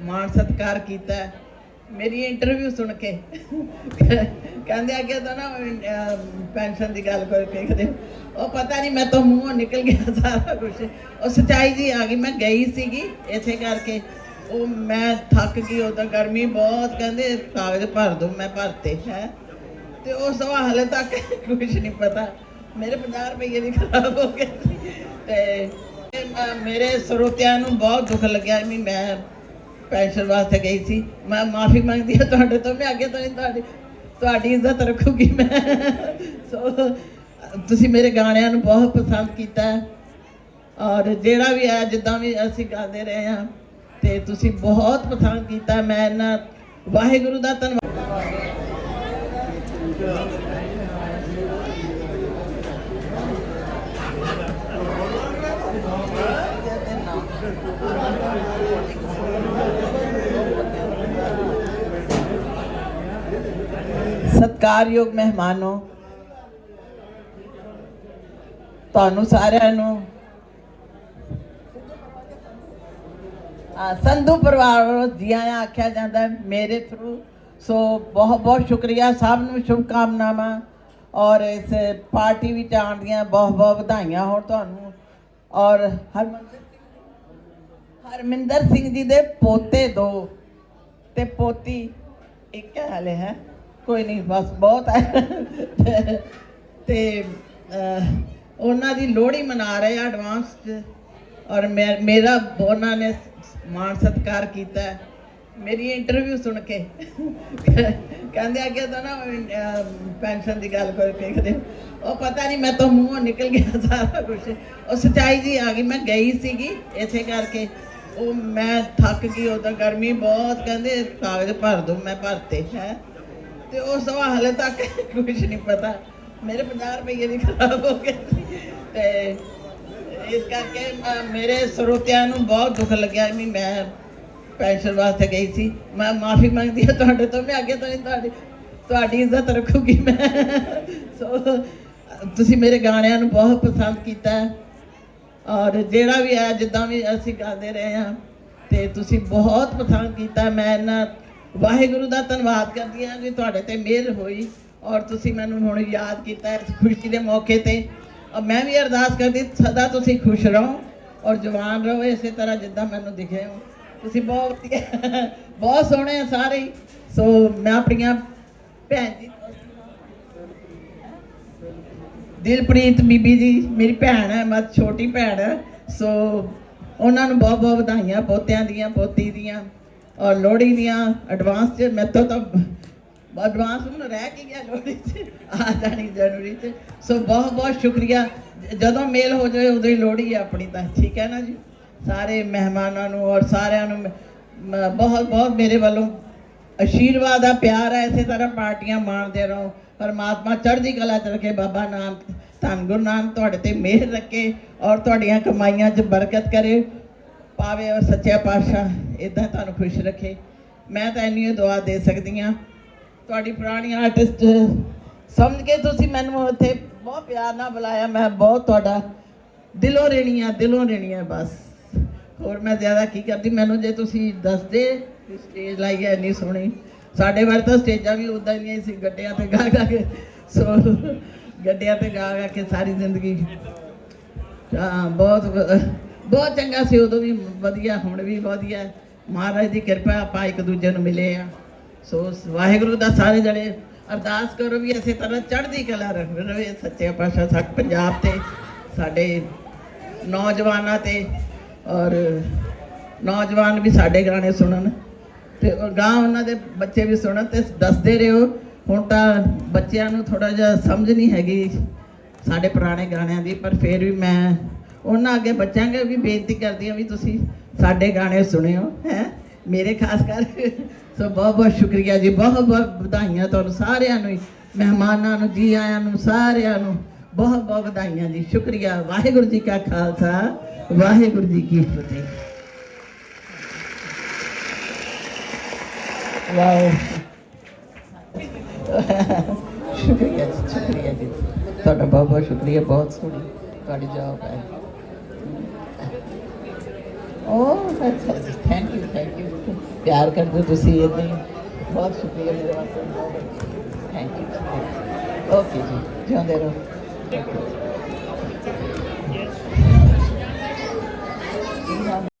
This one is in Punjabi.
ਮਾਣ ਸਤਿਕਾਰ ਕੀਤਾ। ਮੇਰੀ ਇੰਟਰਵਿਊ ਸੁਣ ਕੇ। ਕਹਿੰਦੇ ਅੱਗੇ ਤਾਂ ਨਾ ਪੈਨਸ਼ਨ ਦੀ ਗੱਲ ਕਰਕੇ ਕਦੇ ਉਹ ਪਤਾ ਨਹੀਂ ਮੈਂ ਤਾਂ ਮੂੰਹੋਂ ਨਿਕਲ ਗਿਆ ਸਾਰਾ ਕੁਝ ਉਹ ਸਚਾਈ ਜੀ ਆ ਗਈ, ਮੈਂ ਗਈ ਸੀਗੀ ਇਥੇ ਕਰਕੇ। ਉਹ ਮੈਂ ਥੱਕ ਗਈ, ਉਦੋਂ ਗਰਮੀ ਬਹੁਤ, ਕਹਿੰਦੇ ਕਾਗਜ਼ ਭਰ ਦੋ, ਮੈਂ ਭਰਤੇ, ਹੈ। ਤੇ ਉਸ ਤੋਂ ਬਾਅਦ ਹਲੇ ਤੱਕ ਕੁਝ ਨਹੀਂ ਪਤਾ। ਮੇਰੇ 50 ਰੁਪਏ ਦੀ ਖਰਾਬ ਹੋ ਗਏ ਸੀ। ਤੇ ਮੇਰੇ ਸਰੋਤਿਆਂ ਨੂੰ ਬਹੁਤ ਦੁੱਖ ਲੱਗਿਆ ਵੀ ਮੈਂ ਪੈਨਸ਼ਨ ਵਾਸਤੇ ਗਈ ਸੀ। ਮੈਂ ਮਾਫੀ ਮੰਗਦੀ ਹਾਂ ਤੁਹਾਡੇ ਤੋਂ, ਮੈਂ ਅੱਗੇ ਤੋਂ ਨਹੀਂ ਤੁਹਾਡੀ ਤੁਹਾਡੀ ਇੱਜ਼ਤ ਰੱਖੂਗੀ ਮੈਂ। ਸੋ, ਤੁਸੀਂ ਮੇਰੇ ਗਾਣਿਆਂ ਨੂੰ ਬਹੁਤ ਪਸੰਦ ਕੀਤਾ ਔਰ ਜਿਹੜਾ ਵੀ ਆ ਜਿੱਦਾਂ ਵੀ ਅਸੀਂ ਗਾਉਂਦੇ ਰਹੇ ਹਾਂ, ਤੇ ਤੁਸੀਂ ਬਹੁਤ ਪਸੰਦ ਕੀਤਾ ਮੈਂ ਇਹਨਾਂ ਵਾਹਿਗੁਰੂ ਦਾ ਧੰਨਵਾਦ। ਸਤਿਕਾਰਯੋਗ ਮਹਿਮਾਨੋ, ਤੁਹਾਨੂੰ ਸਾਰਿਆਂ ਨੂੰ ਆ ਸੰਧੂ ਪਰਿਵਾਰ ਵੱਲੋਂ ਆਖਿਆ ਜਾਂਦਾ ਮੇਰੇ ਥਰੂ ਸੋ ਬਹੁਤ ਬਹੁਤ ਸ਼ੁਕਰੀਆ ਸਭ ਨੂੰ ਸ਼ੁਭ ਕਾਮਨਾਵਾਂ ਔਰ ਇਸ ਪਾਰਟੀ ਵਿੱਚ ਆਉਣ ਦੀਆਂ ਬਹੁਤ ਬਹੁਤ ਵਧਾਈਆਂ ਹੋਣ ਤੁਹਾਨੂੰ ਔਰ ਹਰਮੰਦਰ ਹਰਮਿੰਦਰ ਸਿੰਘ ਜੀ ਦੇ ਪੋਤੇ ਦੋ ਤੇ ਪੋਤੀ ਇੱਕ ਹਾਲੇ, ਹੈ? ਕੋਈ ਨਹੀਂ, ਬਸ ਬਹੁਤ ਹੈ। ਤੇ ਉਹਨਾਂ ਦੀ ਲੋਹੜੀ ਮਨਾ ਰਹੇ ਆ ਐਡਵਾਂਸ ਚ। ਔਰ ਮੈਂ- ਮੇਰਾ, ਉਹਨਾਂ ਨੇ ਮਾਣ ਸਤਿਕਾਰ ਕੀਤਾ। ਮੇਰੀ ਇੰਟਰਵਿਊ ਸੁਣ ਕੇ। ਕਹਿੰਦੇ ਅੱਗੇ ਤਾਂ ਨਾ ਪੈਨਸ਼ਨ ਦੀ ਗੱਲ ਕਰਕੇ ਕਦੇ ਉਹ ਪਤਾ ਨਹੀਂ ਮੈਂ ਤਾਂ ਮੂੰਹੋਂ ਨਿਕਲ ਗਿਆ ਸਾਰਾ ਕੁਝ ਉਹ ਸਚਾਈ ਜੀ ਆ ਗਈ, ਮੈਂ ਗਈ ਸੀਗੀ ਇਥੇ ਕਰਕੇ। ਉਹ ਮੈਂ ਥੱਕ ਗਈ, ਉਦੋਂ ਗਰਮੀ ਬਹੁਤ, ਕਹਿੰਦੇ ਕਾਗਜ਼ ਭਰ ਦੋ, ਮੈਂ ਭਰਤੇ, ਹੈ। ਤੇ ਉਸ ਤੋਂ ਹਾਲੇ ਤੱਕ ਕੁਝ ਨਹੀਂ ਪਤਾ। ਮੇਰੇ 50 ਰੁਪਏ ਦੀ ਖਰਾਬ ਹੋ ਗਏ ਤੇ ਇਸ ਕਰਕੇ ਮੇਰੇ ਸਰੋਤਿਆਂ ਨੂੰ ਬਹੁਤ ਦੁੱਖ ਲੱਗਿਆ ਵੀ ਮੈਂ ਪੈਨਸ਼ਨ ਵਾਸਤੇ ਗਈ ਸੀ। ਮੈਂ ਮਾਫੀ ਮੰਗਦੀ ਹਾਂ ਤੁਹਾਡੇ ਤੋਂ, ਮੈਂ ਅੱਗੇ ਤੋਂ ਨਹੀਂ ਤੁਹਾਡੀ ਤੁਹਾਡੀ ਇੱਜ਼ਤ ਰੱਖੂਗੀ ਮੈਂ। ਸੋ, ਤੁਸੀਂ ਮੇਰੇ ਗਾਣਿਆਂ ਨੂੰ ਬਹੁਤ ਪਸੰਦ ਕੀਤਾ ਔਰ ਜਿਹੜਾ ਵੀ ਆ ਜਿੱਦਾਂ ਵੀ ਅਸੀਂ ਗਾਉਂਦੇ ਰਹੇ ਹਾਂ, ਤੇ ਤੁਸੀਂ ਬਹੁਤ ਪਸੰਦ ਕੀਤਾ ਮੈਂ ਇਹਨਾਂ ਵਾਹਿਗੁਰੂ ਦਾ ਧੰਨਵਾਦ ਕਰਦੀ ਹਾਂ ਕਿ ਤੁਹਾਡੇ ਤੇ ਮਿਹਰ ਹੋਈ ਔਰ ਤੁਸੀਂ ਮੈਨੂੰ ਹੁਣ ਯਾਦ ਕੀਤਾ ਇਸ ਖੁਸ਼ੀ ਦੇ ਮੌਕੇ ਤੇ। ਔਰ ਮੈਂ ਵੀ ਅਰਦਾਸ ਕਰਦੀ ਸਦਾ ਤੁਸੀਂ ਖੁਸ਼ ਰਹੋ ਔਰ ਜਵਾਨ ਰਹੋ, ਇਸੇ ਤਰ੍ਹਾਂ ਜਿੱਦਾਂ ਮੈਨੂੰ ਦਿਖੇ ਹੋ। ਤੁਸੀਂ ਬਹੁਤ ਬਹੁਤ ਸੋਹਣੇ ਆ ਸਾਰੇ। ਸੋ ਮੈਂ ਆਪਣੀਆਂ ਭੈਣ ਜੀ, ਦਿਲਪ੍ਰੀਤ ਬੀਬੀ ਜੀ, ਮੇਰੀ ਭੈਣ ਹੈ, ਮੈਂ ਛੋਟੀ ਭੈਣ ਹੈ। ਸੋ ਉਹਨਾਂ ਨੂੰ ਬਹੁਤ ਬਹੁਤ ਵਧਾਈਆਂ, ਪੋਤਿਆਂ ਦੀਆਂ, ਪੋਤੀ ਦੀਆਂ। ਔਰ ਲੋਹੜੀ ਦੀਆਂ ਐਡਵਾਂਸ ਚ ਮੈਥੋਂ ਤਾਂ ਐਡਵਾਂਸ ਹੁਣ ਰਹਿ ਕੀ ਗਿਆ ਲੋਹੜੀ ਚ, ਆ ਜਾਣੀ ਜਨਵਰੀ ਚ। ਸੋ ਬਹੁਤ ਬਹੁਤ ਸ਼ੁਕਰੀਆ। ਜਦੋਂ ਮੇਲ ਹੋ ਜਾਵੇ ਉਦੋਂ ਹੀ ਲੋਹੜੀ ਹੈ ਆਪਣੀ ਤਾਂ। ਠੀਕ ਹੈ ਨਾ ਜੀ? ਸਾਰੇ ਮਹਿਮਾਨਾਂ ਨੂੰ ਔਰ ਸਾਰਿਆਂ ਨੂੰ ਬਹੁਤ ਬਹੁਤ ਮੇਰੇ ਵੱਲੋਂ ਆਸ਼ੀਰਵਾਦ ਆ, ਪਿਆਰ ਆ। ਇਸੇ ਤਰ੍ਹਾਂ ਪਾਰਟੀਆਂ ਮਾਣਦੇ ਰਹੋ। ਪਰਮਾਤਮਾ ਚੜ੍ਹਦੀ ਕਲਾ ਚ ਰੱਖੇ। ਬਾਬਾ ਨਾਨਕ, ਧੰਨ ਗੁਰੂ ਨਾਨਕ ਤੁਹਾਡੇ ਤੇ ਮਿਹਰ ਰੱਖੇ ਔਰ ਤੁਹਾਡੀਆਂ ਕਮਾਈਆਂ 'ਚ ਬਰਕਤ ਕਰੇ। ਪਾਵੇ ਔਰ ਸੱਚਿਆ ਪਾਤਸ਼ਾਹ। ਇਦਾਂ ਤੁਹਾਨੂੰ ਖੁਸ਼ ਰੱਖੇ। ਮੈਂ ਤਾਂ ਇੰਨੀ ਦੁਆ ਦੇ ਸਕਦੀ ਹਾਂ। ਤੁਹਾਡੀ ਪੁਰਾਣੀ ਆਰਟਿਸਟ ਸਮਝ ਕੇ ਤੁਸੀਂ ਮੈਨੂੰ ਉੱਥੇ ਬਹੁਤ ਪਿਆਰ ਨਾਲ ਬੁਲਾਇਆ। ਮੈਂ ਬਹੁਤ ਤੁਹਾਡਾ ਦਿਲੋਂ ਰਹਿਣੀ ਆ ਦਿਲੋਂ ਰਹਿਣੀ ਆ ਬਸ। ਹੋਰ ਮੈਂ ਜ਼ਿਆਦਾ ਕੀ ਕਰਦੀ? ਮੈਨੂੰ ਜੇ ਤੁਸੀਂ ਦੱਸਦੇ ਸਟੇਜ ਲਾਈ ਹੈ ਇੰਨੀ ਸੋਹਣੀ। ਸਾਡੇ ਵਾਰ ਤਾਂ ਸਟੇਜਾਂ ਵੀ ਉਦਾਂ ਦੀਆਂ ਹੀ ਸੀ, ਗੱਡਿਆਂ ਤੇ ਗਾ ਗਾ ਕੇ। ਸੋ ਗੱਡਿਆਂ ਤੇ ਗਾ ਗਾ ਕੇ ਸਾਰੀ ਜ਼ਿੰਦਗੀ। ਹਾਂ, ਬਹੁਤ ਬਹੁਤ ਚੰਗਾ ਸੀ। ਉਦੋਂ ਵੀ ਵਧੀਆ, ਹੁਣ ਵੀ ਵਧੀਆ। ਮਹਾਰਾਜ ਦੀ ਕਿਰਪਾ ਆਪਾਂ ਇੱਕ ਦੂਜੇ ਨੂੰ ਮਿਲੇ ਆ। ਸੋ ਵਾਹਿਗੁਰੂ ਦਾ ਸਾਰੇ ਜਣੇ ਅਰਦਾਸ ਕਰੋ ਵੀ ਇਸੇ ਤਰ੍ਹਾਂ ਚੜ੍ਹਦੀ ਕਲਾ ਰੱਖ ਰਵੇ ਸੱਚੇ ਪਾਤਸ਼ਾਹ ਸਾਡੇ ਪੰਜਾਬ ਤੇ, ਸਾਡੇ ਨੌਜਵਾਨਾਂ ਤੇ ਔਰ ਨੌਜਵਾਨ ਵੀ ਸਾਡੇ ਗਾਣੇ ਸੁਣਨ ਤੇ ਗਾਂ ਉਹਨਾਂ ਦੇ ਬੱਚੇ ਵੀ ਸੁਣਨ ਤੇ ਦੱਸਦੇ ਰਹੋ। ਹੁਣ ਤਾਂ ਬੱਚਿਆਂ ਨੂੰ ਥੋੜਾ ਜਿਹਾ ਸਮਝ ਨਹੀਂ ਹੈਗੀ ਸਾਡੇ ਪੁਰਾਣੇ ਗਾਣਿਆਂ ਦੀ, ਪਰ ਫਿਰ ਵੀ ਮੈਂ ਉਹਨਾਂ ਅੱਗੇ ਬੱਚਿਆਂ ਅੱਗੇ ਵੀ ਬੇਨਤੀ ਕਰਦੀ ਹਾਂ ਵੀ ਤੁਸੀਂ ਸਾਡੇ ਗਾਣੇ ਸੁਣਿਓ, ਹੈ? ਮੇਰੇ ਖਾਸ ਕਰ, ਸੋ ਬਹੁਤ ਬਹੁਤ ਸ਼ੁਕਰੀਆ ਜੀ, ਬਹੁਤ ਬਹੁਤ ਵਧਾਈਆਂ ਤੁਹਾਨੂੰ ਸਾਰਿਆਂ ਨੂੰ ਮਹਿਮਾਨਾਂ ਨੂੰ, ਜੀ ਆਇਆਂ ਨੂੰ, ਸਾਰਿਆਂ ਨੂੰ, ਬਹੁਤ ਬਹੁਤ ਵਧਾਈਆਂ ਜੀ, ਸ਼ੁਕਰੀਆ। ਵਾਹਿਗੁਰੂ ਜੀ ਕਾ ਖਾਲਸਾ, ਵਾਹਿਗੁਰੂ ਜੀ ਕੀ ਫਤਿਹ। ਵਾਓ। ਸ਼ੁਕਰੀਆ ਜੀ ਸ਼ੁਕਰੀਆ ਜੀ। ਤੁਹਾਡਾ ਬਹੁਤ ਬਹੁਤ ਸ਼ੁਕਰੀਆ, ਬਹੁਤ ਸੋਹਣੀ ਤੁਹਾਡੀ ਜਵਾਬ ਹੈ। ਉਹ ਅੱਛਾ ਥੈਂਕ ਯੂ ਥੈਂਕ ਯੂ ਪਿਆਰ ਕਰਦੇ ਤੁਸੀਂ ਇੰਨੀ ਬਹੁਤ ਸ਼ੁਕਰੀਆ ਮੇਰੇ ਵਾਸਤੇ। ਬਹੁਤ ਥੈਂਕ ਯੂ ਓਕੇ ਜੀ, ਜਿਉਂਦੇ ਰਹੋ। Thank you.